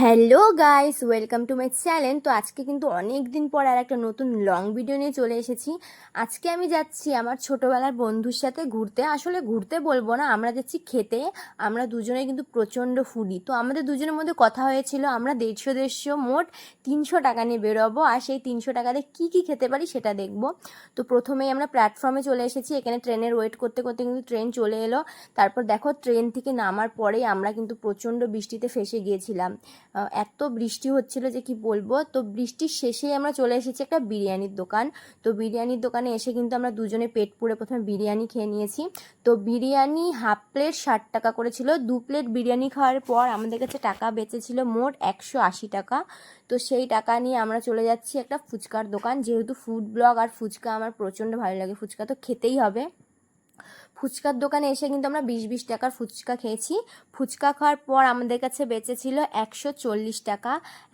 Hello guys welcome to my channel তো আজকে কিন্তু অনেক দিন পর আর একটা নতুন লং ভিডিও নিয়ে চলে এসেছি। আজকে আমি যাচ্ছি আমার ছোটোবেলার বন্ধুর সাথে ঘুরতে। আসলে ঘুরতে বলব না, আমরা যাচ্ছি খেতে। আমরা দুজনে কিন্তু প্রচণ্ড ফুডি তো আমাদের দুজনের মধ্যে কথা হয়েছিল, আমরা দেড়শো দেড়শো মোট তিনশো টাকা নিয়ে বেরোবো আর সেই তিনশো টাকাতে কী কী খেতে পারি সেটা দেখব। তো প্রথমেই আমরা প্ল্যাটফর্মে চলে এসেছি। এখানে ট্রেনের ওয়েট করতে করতে কিন্তু ট্রেন চলে এলো। তারপর দেখো ট্রেন থেকে নামার পরেই আমরা কিন্তু প্রচণ্ড বৃষ্টিতে ফেসে গিয়েছিলাম। এত বৃষ্টি হচ্ছিল যে কি বলব? তো বৃষ্টির শেষেই আমরা চলে এসেছি একটা বিরিয়ানির দোকান। তো বিরিয়ানির দোকানে এসে কিন্তু আমরা দুজনে পেট পুড়ে প্রথমে বিরিয়ানি খেয়ে নিয়েছি। তো বিরিয়ানি হাফ প্লেট ষাট টাকা করেছিল। দু প্লেট বিরিয়ানি খাওয়ার পর আমাদের কাছে টাকা বেঁচেছিল মোট একশো আশি টাকা। তো সেই টাকা নিয়ে আমরা চলে যাচ্ছি একটা ফুচকার দোকান। যেহেতু ফুড ব্লগ আর ফুচকা আমার প্রচণ্ড ভালো লাগে, ফুচকা তো খেতেই হবে। ফুচকার দোকানে এসে কিন্তু আমরা বিশ বিশ টাকার ফুচকা খেয়েছি। ফুচকা খাওয়ার পর আমাদের কাছে বেঁচেছিল একশো চল্লিশ টাকা।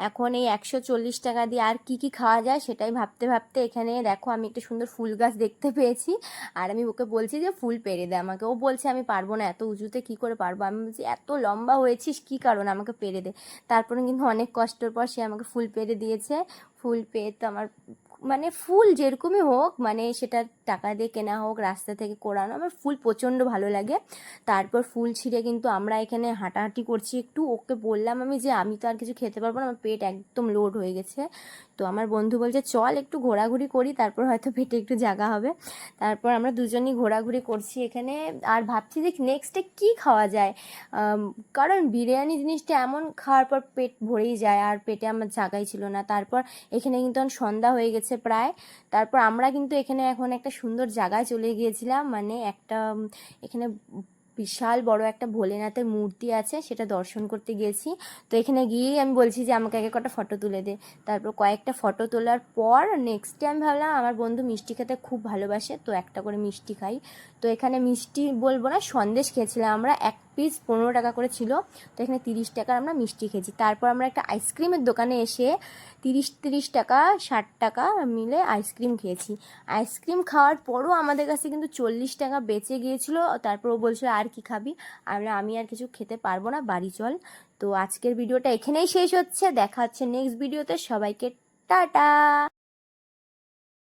এখন এই একশো চল্লিশ টাকা দিয়ে আর কি কি খাওয়া যায় সেটাই ভাবতে ভাবতে এখানে দেখো আমি একটা সুন্দর ফুল গাছ দেখতে পেয়েছি। আর আমি ওকে বলছি যে ফুল পেরে দে আমাকে। ও বলছে, আমি পারব না, এত উঁচুতে কি করে পারব? আমি বলছি, এত লম্বা হয়েছিস, কি কারণ আমাকে পেরে দে? তারপরে কিন্তু অনেক কষ্টর পর সে আমাকে ফুল পেরে দিয়েছে। ফুল পেয়ে তো আমার মানে ফুল যেরকমই হোক মানে সেটা টাকা দিয়ে কেনা হোক, রাস্তা থেকে কোরানো, আমার ফুল প্রচণ্ড ভালো লাগে। তারপর ফুল ছিঁড়ে কিন্তু আমরা এখানে হাঁটাহাঁটি করছি। একটু ওকে বললাম আমি যে, আমি তো আর কিছু খেতে পারব না, আমার পেট একদম লোড হয়ে গেছে। তো আমার বন্ধু বলছে, চল একটু ঘোরাঘুরি করি, তারপর হয়তো পেটে একটু জায়গা হবে। তারপর আমরা দুজনই ঘোরাঘুরি করছি এখানে। আর ভাবছি যে নেক্সটে কী খাওয়া যায়? কারণ বিরিয়ানি জিনিসটা এমন খাওয়ার পর পেট ভরেই যায়, আর পেটে আমার জায়গাই ছিল না। তারপর এখানে কিন্তু সন্ধ্যা হয়ে গেছে প্রায়। তারপর আমরা কিন্তু এখানে এখন একটা সুন্দর জায়গায় চলে গিয়েছিলাম। মানে একটা এখানে বিশাল বড় একটা ভোলেনাথের মূর্তি আছে, সেটা দর্শন করতে গিয়েছি। তো এখানে গিয়েই আমি বলছি যে, আমাকে আগে কটা ফটো তুলে দে। তারপর কয়েকটা ফটো তোলার পর নেক্সট টাইম ভাবলাম, আমার বন্ধু মিষ্টি খেতে খুব ভালোবাসে, তো একটা করে মিষ্টি খাই। তো এখানে মিষ্টি বলব না, সন্দেশ খেয়েছিলাম আমরা। এক পিস পনেরো টাকা করে ছিল। তো এখানে তিরিশ টাকার আমরা মিষ্টি খেয়েছি। তারপর আমরা একটা আইসক্রিমের দোকানে এসে তিরিশ তিরিশ টাকা, ষাট টাকা মিলে আইসক্রিম খেয়েছি। আইসক্রিম খাওয়ার পরও আমাদের কাছে কিন্তু চল্লিশ টাকা বেঁচে গিয়েছিল। তারপর ও বলছিল, আর কি খাবি? আমরা, আমি আর কিছু খেতে পারব না, বাড়ি চল। তো আজকের ভিডিওটা এখানেই শেষ হচ্ছে। দেখা হচ্ছে নেক্সট ভিডিওতে সবাইকে টাটা!